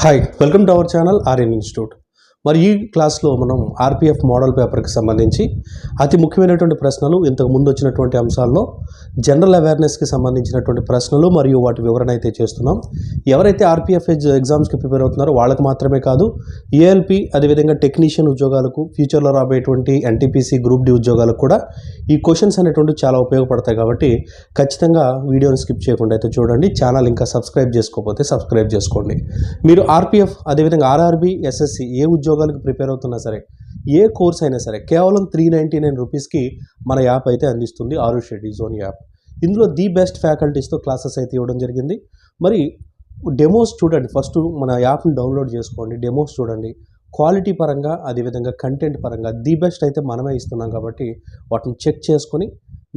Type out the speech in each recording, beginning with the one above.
Hi welcome to our channel Aryan institute మరి ఈ క్లాస్లో మనం ఆర్పిఎఫ్ మోడల్ పేపర్కి సంబంధించి అతి ముఖ్యమైనటువంటి ప్రశ్నలు ఇంతకు ముందు వచ్చినటువంటి అంశాల్లో జనరల్ అవేర్నెస్కి సంబంధించినటువంటి ప్రశ్నలు మరియు వాటి వివరణ అయితే చేస్తున్నాం. ఎవరైతే ఆర్పిఎఫ్ ఎగ్జామ్స్కి ప్రిపేర్ అవుతున్నారో వాళ్ళకి మాత్రమే కాదు ఏఎల్పి అదేవిధంగా టెక్నీషియన్ ఉద్యోగాలకు ఫ్యూచర్లో రాబోయేటువంటి ఎన్టీపీసీ గ్రూప్ డి ఉద్యోగాలకు కూడా ఈ క్వశ్చన్స్ అనేటువంటి చాలా ఉపయోగపడతాయి కాబట్టి ఖచ్చితంగా వీడియోని స్కిప్ చేయకుండా అయితే చూడండి. ఛానల్ ఇంకా సబ్స్క్రైబ్ చేసుకోకపోతే సబ్స్క్రైబ్ చేసుకోండి. మీరు ఆర్పిఎఫ్ అదేవిధంగా ఆర్ఆర్బి ఎస్ఎస్సి ఏ ఉద్యోగాలకు ప్రిపేర్ అవుతున్నా సరే ఏ కోర్స్ అయినా సరే కేవలం త్రీ నైంటీ నైన్ రూపీస్కి మన యాప్ అయితే అందిస్తుంది ఆరు షెడ్యూ జోన్ యాప్. ఇందులో ది బెస్ట్ ఫ్యాకల్టీస్తో క్లాసెస్ అయితే ఇవ్వడం జరిగింది. మరి డెమోస్ చూడండి ఫస్ట్ మన యాప్ని డౌన్లోడ్ చేసుకోండి డెమోస్ చూడండి. క్వాలిటీ పరంగా అదేవిధంగా కంటెంట్ పరంగా ది బెస్ట్ అయితే మనమే ఇస్తున్నాం కాబట్టి వాటిని చెక్ చేసుకొని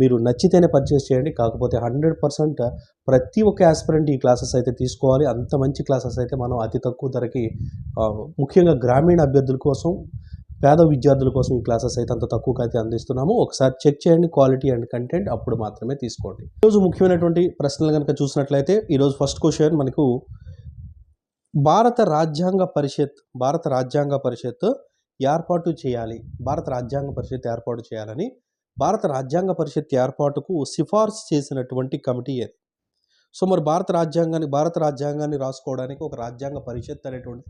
మీరు నచ్చితేనే పర్చేస్ చేయండి. కాకపోతే హండ్రెడ్ పర్సెంట్ ప్రతి ఒక్క ఆస్పిరెంట్ ఈ క్లాసెస్ అయితే తీసుకోవాలి. అంత మంచి క్లాసెస్ అయితే మనం అతి తక్కువ ధరకి ముఖ్యంగా గ్రామీణ అభ్యర్థుల కోసం పేద విద్యార్థుల కోసం ఈ క్లాసెస్ అయితే అంత తక్కువకి అయితే అందిస్తున్నాము. ఒకసారి చెక్ చేయండి. క్వాలిటీ అండ్ కంటెంట్ అప్పుడు మాత్రమే తీసుకోండి. ఈరోజు ముఖ్యమైనటువంటి ప్రశ్నలు కనుక చూసినట్లయితే ఈరోజు ఫస్ట్ క్వశ్చన్ మనకు భారత రాజ్యాంగ పరిషత్ భారత రాజ్యాంగ పరిషత్ ఏర్పాటు చేయాలి. భారత రాజ్యాంగ పరిషత్ ఏర్పాటు చేయాలని భారత రాజ్యాంగ పరిషత్ ఏర్పాటుకు సిఫార్సు చేసినటువంటి కమిటీ అది సో మరి భారత రాజ్యాంగాన్ని భారత రాజ్యాంగాన్ని రాసుకోవడానికి ఒక రాజ్యాంగ పరిషత్ అనేటువంటి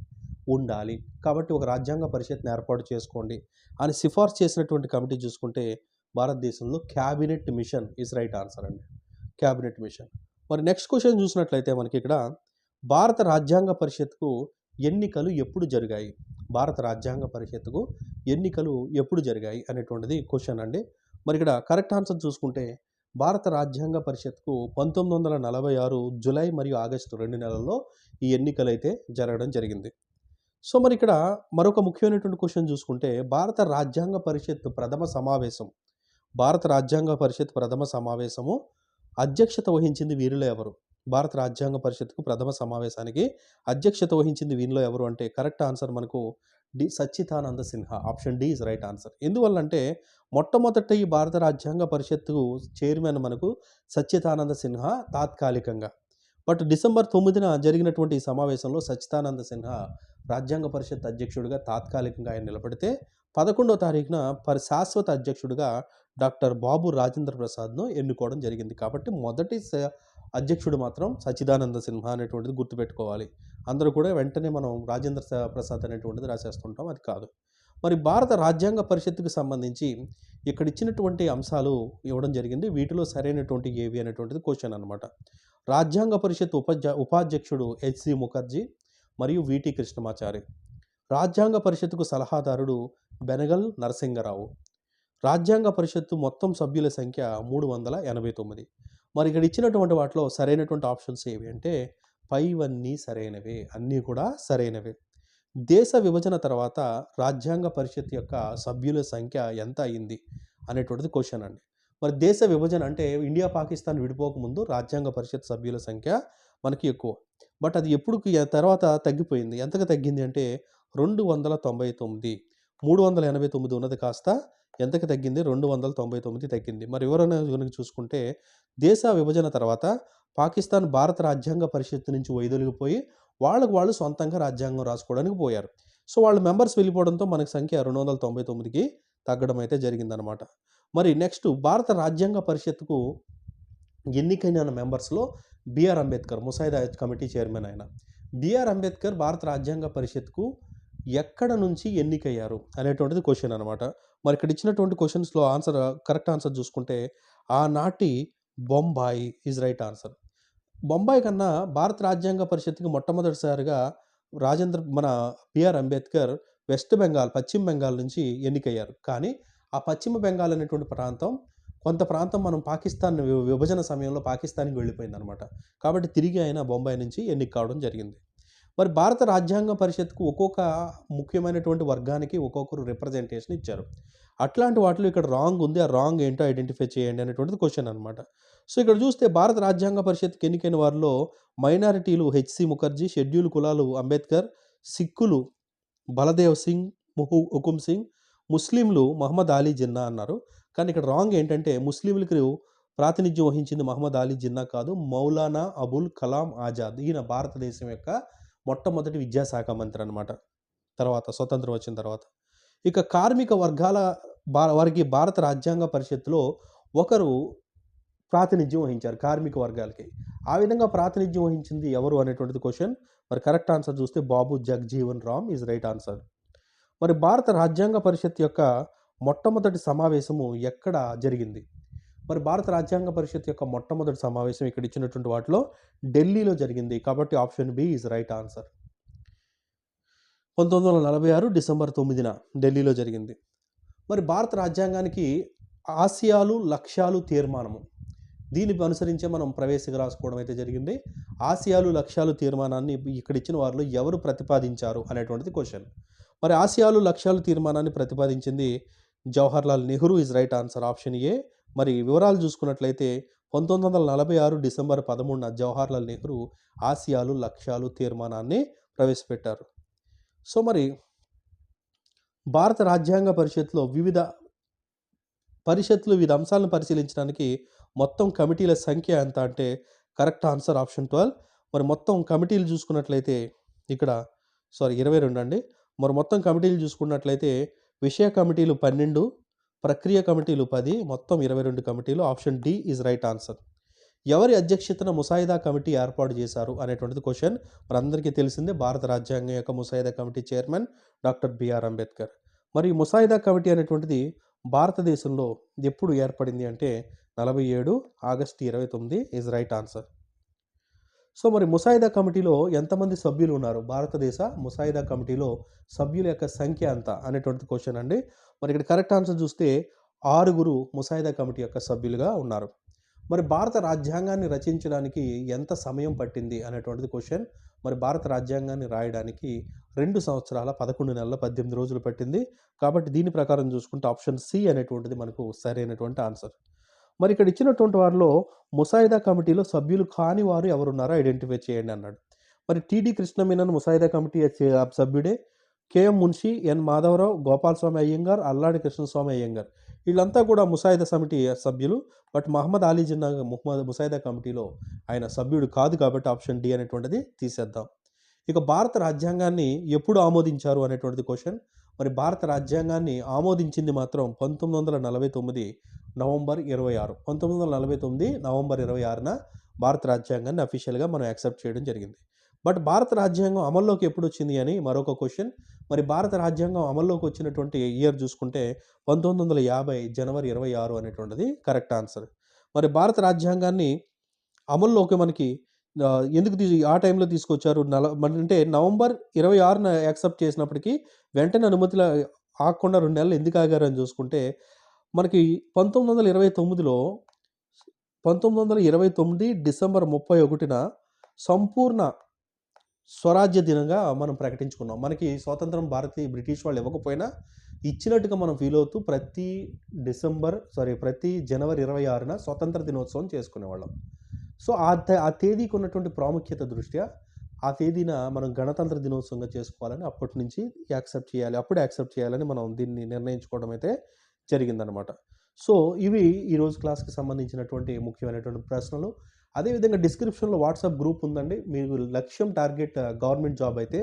ఉండాలి. కాబట్టి ఒక రాజ్యాంగ పరిషత్ని ఏర్పాటు చేసుకోండి అని సిఫార్సు చేసినటువంటి కమిటీ చూసుకుంటే భారతదేశంలో cabinet mission is right answer అండి. Cabinet mission. మరి నెక్స్ట్ క్వశ్చన్ చూసినట్లయితే మనకి ఇక్కడ భారత రాజ్యాంగ పరిషత్కు ఎన్నికలు ఎప్పుడు జరిగాయి? భారత రాజ్యాంగ పరిషత్తుకు ఎన్నికలు ఎప్పుడు జరిగాయి అనేటువంటిది క్వశ్చన్ అండి. మరి ఇక్కడ కరెక్ట్ ఆన్సర్ చూసుకుంటే భారత రాజ్యాంగ పరిషత్కు పంతొమ్మిది వందల నలభై ఆరు జులై మరియు ఆగస్టు రెండు నెలల్లో ఈ ఎన్నికలు అయితే జరగడం జరిగింది. సో మరి ఇక్కడ మరొక ముఖ్యమైనటువంటి క్వశ్చన్ చూసుకుంటే భారత రాజ్యాంగ పరిషత్ ప్రథమ సమావేశం. భారత రాజ్యాంగ పరిషత్ ప్రథమ సమావేశము అధ్యక్షత వహించింది వీరిలో ఎవరు? భారత రాజ్యాంగ పరిషత్కు ప్రథమ సమావేశానికి అధ్యక్షత వహించింది వీరిలో ఎవరు అంటే కరెక్ట్ ఆన్సర్ మనకు D Sachchidananda Sinha option D is right answer. ఎందువల్లంటే మొట్టమొదట ఈ భారత రాజ్యాంగ పరిషత్తుకు చైర్మన్ మనకు సచ్చిదానంద సిన్హా తాత్కాలికంగా. బట్ డిసెంబర్ తొమ్మిదిన జరిగినటువంటి ఈ సమావేశంలో సచ్చిదానంద సిన్హా రాజ్యాంగ పరిషత్ అధ్యక్షుడిగా తాత్కాలికంగా ఆయన నిలబడితే పదకొండో తారీఖున పరి శాశ్వత అధ్యక్షుడిగా డాక్టర్ బాబు రాజేంద్ర ప్రసాద్ను ఎన్నుకోవడం జరిగింది. కాబట్టి మొదటి అధ్యక్షుడు మాత్రం సచ్చిదానంద సిన్హా అనేటువంటిది గుర్తుపెట్టుకోవాలి. అందరూ కూడా వెంటనే మనం రాజేంద్ర ప్రసాద్ అనేటువంటిది రాసేస్తుంటాం. అది కాదు. మరి భారత రాజ్యాంగ పరిషత్తుకు సంబంధించి ఇక్కడ ఇచ్చినటువంటి అంశాలు ఇవ్వడం జరిగింది. వీటిలో సరైనటువంటి ఏవి అనేటువంటిది క్వశ్చన్ అనమాట రాజ్యాంగ పరిషత్ ఉపాధ్య ఉపాధ్యక్షుడు హెచ్సి ముఖర్జీ మరియు విటి కృష్ణమాచారి. రాజ్యాంగ పరిషత్తుకు సలహాదారుడు బెనగల్ నరసింగరావు. రాజ్యాంగ పరిషత్తు మొత్తం సభ్యుల సంఖ్య మూడు వందల ఎనభై తొమ్మిది. మరి ఇక్కడ ఇచ్చినటువంటి వాటిలో సరైనటువంటి ఆప్షన్స్ ఏవి అంటే పైవన్నీ సరైనవే అన్నీ కూడా సరైనవే. దేశ విభజన తర్వాత రాజ్యాంగ పరిషత్ యొక్క సభ్యుల సంఖ్య ఎంత అయింది అనేటువంటిది క్వశ్చన్ అండి. మరి దేశ విభజన అంటే ఇండియా పాకిస్తాన్ విడిపోకముందు రాజ్యాంగ పరిషత్ సభ్యుల సంఖ్య మనకి ఎక్కువ. బట్ అది ఎప్పుడు తర్వాత తగ్గిపోయింది. ఎంతగా తగ్గింది అంటే రెండు వందల తొంభై తొమ్మిది. మూడు వందల ఎనభై తొమ్మిది ఉన్నది కాస్త ఎంతకి తగ్గింది? రెండు వందల తొంభై తొమ్మిది తగ్గింది. మరి వివరణ కనుక చూసుకుంటే దేశ విభజన తర్వాత పాకిస్తాన్ భారత రాజ్యాంగ పరిషత్తు నుంచి వైదొలిగిపోయి వాళ్ళకు వాళ్ళు సొంతంగా రాజ్యాంగం రాసుకోవడానికి పోయారు. సో వాళ్ళ మెంబర్స్ వెళ్ళిపోవడంతో మనకి సంఖ్య రెండు వందల తొంభై తొమ్మిదికి తగ్గడం అయితే జరిగిందనమాట మరి నెక్స్ట్ భారత రాజ్యాంగ పరిషత్కు ఎన్నికైన మెంబర్స్లో బిఆర్ అంబేద్కర్ ముసాయిదా కమిటీ చైర్మన్ ఆయన. బిఆర్ అంబేద్కర్ భారత రాజ్యాంగ పరిషత్కు ఎక్కడ నుంచి ఎన్నికయ్యారు అనేటువంటిది క్వశ్చన్ అనమాట మరి ఇక్కడ ఇచ్చినటువంటి క్వశ్చన్స్లో ఆన్సర్ కరెక్ట్ ఆన్సర్ చూసుకుంటే ఆనాటి Bombay is right answer Bombay కన్నా భారత రాజ్యాంగ పరిషత్కి మొట్టమొదటిసారిగా రాజేంద్ర మన బిఆర్ అంబేద్కర్ వెస్ట్ బెంగాల్ పశ్చిమ బెంగాల్ నుంచి ఎన్నికయ్యారు. కానీ ఆ పశ్చిమ బెంగాల్ అనేటువంటి ప్రాంతం కొంత ప్రాంతం మనం పాకిస్తాన్ వి- విభజన సమయంలో పాకిస్తాన్కి వెళ్ళిపోయింది అనమాట కాబట్టి తిరిగి ఆయన బొంబాయి నుంచి ఎన్నిక కావడం జరిగింది. మరి భారత రాజ్యాంగ పరిషత్కు ఒక్కొక్క ముఖ్యమైనటువంటి వర్గానికి ఒక్కొక్కరు రిప్రజెంటేషన్ ఇచ్చారు. అట్లాంటి వాటిలో ఇక్కడ రాంగ్ ఉంది. ఆ రాంగ్ ఏంటో ఐడెంటిఫై చేయండి అనేటువంటిది క్వశ్చన్ అనమాట సో ఇక్కడ చూస్తే భారత రాజ్యాంగ పరిషత్కి ఎన్నికైన వారిలో మైనారిటీలు హెచ్సి ముఖర్జీ షెడ్యూల్ కులాలు అంబేద్కర్ సిక్కులు బలదేవ్ సింగ్ ముహు హుకుమ్ సింగ్ ముస్లింలు మహమ్మద్ అలీ జిన్నా అన్నారు. కానీ ఇక్కడ రాంగ్ ఏంటంటే ముస్లింలకు ప్రాతినిధ్యం వహించింది మహమ్మద్ అలీ జిన్నా కాదు మౌలానా అబుల్ కలాం ఆజాద్. ఈయన భారతదేశం యొక్క మొట్టమొదటి విద్యాశాఖ మంత్రి అనమాట తర్వాత స్వతంత్రం వచ్చిన తర్వాత. ఇక కార్మిక వర్గాల వారికి భారత రాజ్యాంగ పరిషత్తులో ఒకరు ప్రాతినిధ్యం వహించారు కార్మిక వర్గాలకి. ఆ విధంగా ప్రాతినిధ్యం వహించింది ఎవరు అనేటువంటిది క్వశ్చన్ మరి కరెక్ట్ ఆన్సర్ చూస్తే Babu Jagjivan Ram is right answer మరి భారత రాజ్యాంగ పరిషత్ యొక్క మొట్టమొదటి సమావేశము ఎక్కడ జరిగింది? మరి భారత రాజ్యాంగ పరిషత్ యొక్క మొట్టమొదటి సమావేశం ఇక్కడ ఇచ్చినటువంటి వాటిలో ఢిల్లీలో జరిగింది. కాబట్టి option B is right answer. పంతొమ్మిది వందల నలభై ఆరు డిసెంబర్ తొమ్మిదిన ఢిల్లీలో జరిగింది. మరి భారత రాజ్యాంగానికి ఆసియాలు లక్ష్యాలు తీర్మానము. దీన్ని అనుసరించే మనం ప్రవేశిక రాసుకోవడం అయితే జరిగింది. ఆసియాలు లక్ష్యాలు తీర్మానాన్ని ఇక్కడ ఇచ్చిన వారిలో ఎవరు ప్రతిపాదించారు అనేటువంటిది క్వశ్చన్. మరి ఆసియాలు లక్ష్యాలు తీర్మానాన్ని ప్రతిపాదించింది Jawaharlal Nehru is right answer. Option A మరి వివరాలు చూసుకున్నట్లయితే పంతొమ్మిది వందల నలభై ఆరు డిసెంబర్ పదమూడున జవహర్లాల్ నెహ్రూ ఆసియాలు లక్ష్యాలు తీర్మానాన్ని ప్రవేశపెట్టారు. సో మరి భారత రాజ్యాంగ పరిషత్లో వివిధ పరిషత్లు వివిధ అంశాలను పరిశీలించడానికి మొత్తం కమిటీల సంఖ్య ఎంత అంటే కరెక్ట్ ఆన్సర్ ఆప్షన్ ట్వెల్వ్. మరి మొత్తం కమిటీలు చూసుకున్నట్లయితే ఇక్కడ సారీ ఇరవై రెండు అండి. మరి మొత్తం కమిటీలు చూసుకున్నట్లయితే విషయ కమిటీలు పన్నెండు ప్రక్రియ కమిటీలు పది మొత్తం ఇరవై రెండు కమిటీలు. Option D is right answer. ఎవరి అధ్యక్షతన ముసాయిదా కమిటీ ఏర్పాటు చేశారు అనేటువంటిది క్వశ్చన్. మనందరికీ తెలిసిందే భారత రాజ్యాంగం యొక్క ముసాయిదా committee chairman doctor BR Ambedkar. మరి ముసాయిదా కమిటీ అనేటువంటిది భారతదేశంలో ఎప్పుడు ఏర్పడింది అంటే నలభై ఏడు ఆగస్టు ఇరవై తొమ్మిది ఇస్ రైట్ ఆన్సర్. సో మరి ముసాయిదా కమిటీలో ఎంతమంది సభ్యులు ఉన్నారు? భారతదేశ ముసాయిదా కమిటీలో సభ్యుల యొక్క సంఖ్య ఎంత అనేటువంటి క్వశ్చన్ అండి. మరి ఇక్కడ కరెక్ట్ ఆన్సర్ చూస్తే ఆరుగురు ముసాయిదా కమిటీ యొక్క సభ్యులుగా ఉన్నారు. మరి భారత రాజ్యాంగాన్ని రచించడానికి ఎంత సమయం పట్టింది అనేటువంటిది క్వశ్చన్ మరి భారత రాజ్యాంగాన్ని రాయడానికి రెండు సంవత్సరాల పదకొండు నెలల పద్దెనిమిది రోజులు పట్టింది. కాబట్టి దీని ప్రకారం చూసుకుంటే ఆప్షన్ సి అనేటువంటిది మనకు సరైనటువంటి ఆన్సర్ మరి ఇక్కడ ఇచ్చినటువంటి వారిలో ముసాయిదా కమిటీలో సభ్యులు కాని వారు ఎవరున్నారో ఐడెంటిఫై చేయండి అన్నాడు. మరి టీడీ కృష్ణమీనన్ ముసాయిదా కమిటీ సభ్యుడే కేఎం మున్షి ఎన్ మాధవరావు గోపాలస్వామి అయ్యంగార్ అల్లాడి కృష్ణస్వామి అయ్యంగార్. వీళ్ళంతా కూడా ముసాయిదా కమిటీ సభ్యులు బట్ మహమ్మద్ అలీ జిన్నా ముహమ్మద్ ముసాయిదా కమిటీలో ఆయన సభ్యుడు కాదు కాబట్టి ఆప్షన్ డి అనేటువంటిది తీసేద్దాం. ఇక భారత రాజ్యాంగాన్ని ఎప్పుడు ఆమోదించారు అనేటువంటిది క్వశ్చన్. మరి భారత రాజ్యాంగాన్ని ఆమోదించింది మాత్రం పంతొమ్మిది వందల నలభై తొమ్మిది నవంబర్ ఇరవై ఆరు. పంతొమ్మిది వందల నలభై తొమ్మిది నవంబర్ ఇరవై ఆరున భారత రాజ్యాంగాన్ని అఫీషియల్గా మనం యాక్సెప్ట్ చేయడం జరిగింది. బట్ భారత రాజ్యాంగం అమల్లోకి ఎప్పుడు వచ్చింది అని మరొక క్వశ్చన్ మరి భారత రాజ్యాంగం అమల్లోకి వచ్చినటువంటి ఇయర్ చూసుకుంటే పంతొమ్మిది వందల యాభై జనవరి ఇరవై ఆరు అనేటువంటిది కరెక్ట్ ఆన్సర్ మరి భారత రాజ్యాంగాన్ని అమల్లోకి మనకి ఎందుకు తీ ఆ టైంలో తీసుకొచ్చారు? నల అంటే నవంబర్ ఇరవై ఆరున యాక్సెప్ట్ చేసినప్పటికీ వెంటనే అనుమతులు ఆగకుండా రెండు నెలలు ఎందుకు ఆగారు అని చూసుకుంటే మనకి పంతొమ్మిది వందల ఇరవై తొమ్మిదిలో పంతొమ్మిది వందల ఇరవై తొమ్మిది డిసెంబర్ ముప్పై ఒకటిన సంపూర్ణ స్వరాజ్య దినంగా మనం ప్రకటించుకున్నాం. మనకి స్వాతంత్రం భారతీయ బ్రిటిష్ వాళ్ళు ఇవ్వకపోయినా ఇచ్చినట్టుగా మనం ఫీల్ అవుతూ ప్రతి డిసెంబర్ సారీ ప్రతి జనవరి ఇరవై ఆరున స్వతంత్ర దినోత్సవం చేసుకునేవాళ్ళం. సో ఆ తే- ఆ తేదీకి ఉన్నటువంటి ప్రాముఖ్యత దృష్ట్యా ఆ తేదీన మనం గణతంత్ర దినోత్సవంగా చేసుకోవాలని అప్పటి నుంచి యాక్సెప్ట్ చేయాలి. అప్పుడే యాక్సెప్ట్ చేయాలని మనం దీన్ని నిర్ణయించుకోవడం అయితే జరిగిందనమాట. సో ఇవి ఈరోజు క్లాస్కి సంబంధించినటువంటి ముఖ్యమైనటువంటి ప్రశ్నలు. అదేవిధంగా డిస్క్రిప్షన్లో వాట్సాప్ గ్రూప్ ఉందండి. మీరు లక్ష్యం టార్గెట్ గవర్నమెంట్ జాబ్ అయితే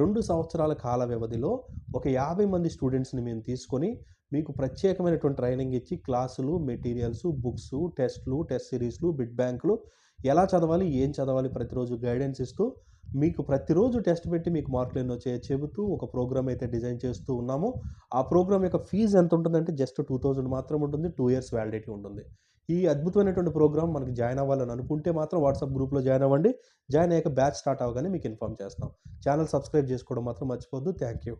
రెండు సంవత్సరాల కాల వ్యవధిలో ఒక యాభై మంది స్టూడెంట్స్ని మేము తీసుకొని మీకు ప్రత్యేకమైనటువంటి ట్రైనింగ్ ఇచ్చి క్లాసులు మెటీరియల్స్ బుక్స్ టెస్ట్లు టెస్ట్ సిరీస్లు బిడ్ బ్యాంకులు ఎలా చదవాలి ఏం చదవాలి ప్రతిరోజు గైడెన్స్ ఇస్తూ మీకు ప్రతిరోజు టెస్ట్ పెట్టి మీకు మార్కులు ఎన్నో చే చెబుతూ ఒక ప్రోగ్రామ్ అయితే డిజైన్ చేస్తూ ఉన్నాము. ఆ ప్రోగ్రామ్ యొక్క ఫీజు ఎంత ఉంటుందంటే జస్ట్ టూ థౌజండ్ మాత్రం ఉంటుంది టూ ఇయర్స్ వ్యాలిడిటీ ఉంటుంది. ఈ అద్భుతమైనటువంటి ప్రోగ్రామ్ మనకి జాయిన్ అవ్వాలని అనుకుంటే మాత్రం వాట్సాప్ గ్రూప్లో జాయిన్ అవ్వండి. జాయిన్ అయ్యాక బ్యాచ్ స్టార్ట్ అవ్వగానే మీకు ఇన్ఫామ్ చేస్తాం. ఛానల్ సబ్స్క్రైబ్ చేసుకోవడం మాత్రం మర్చిపోద్దు థ్యాంక్ యూ.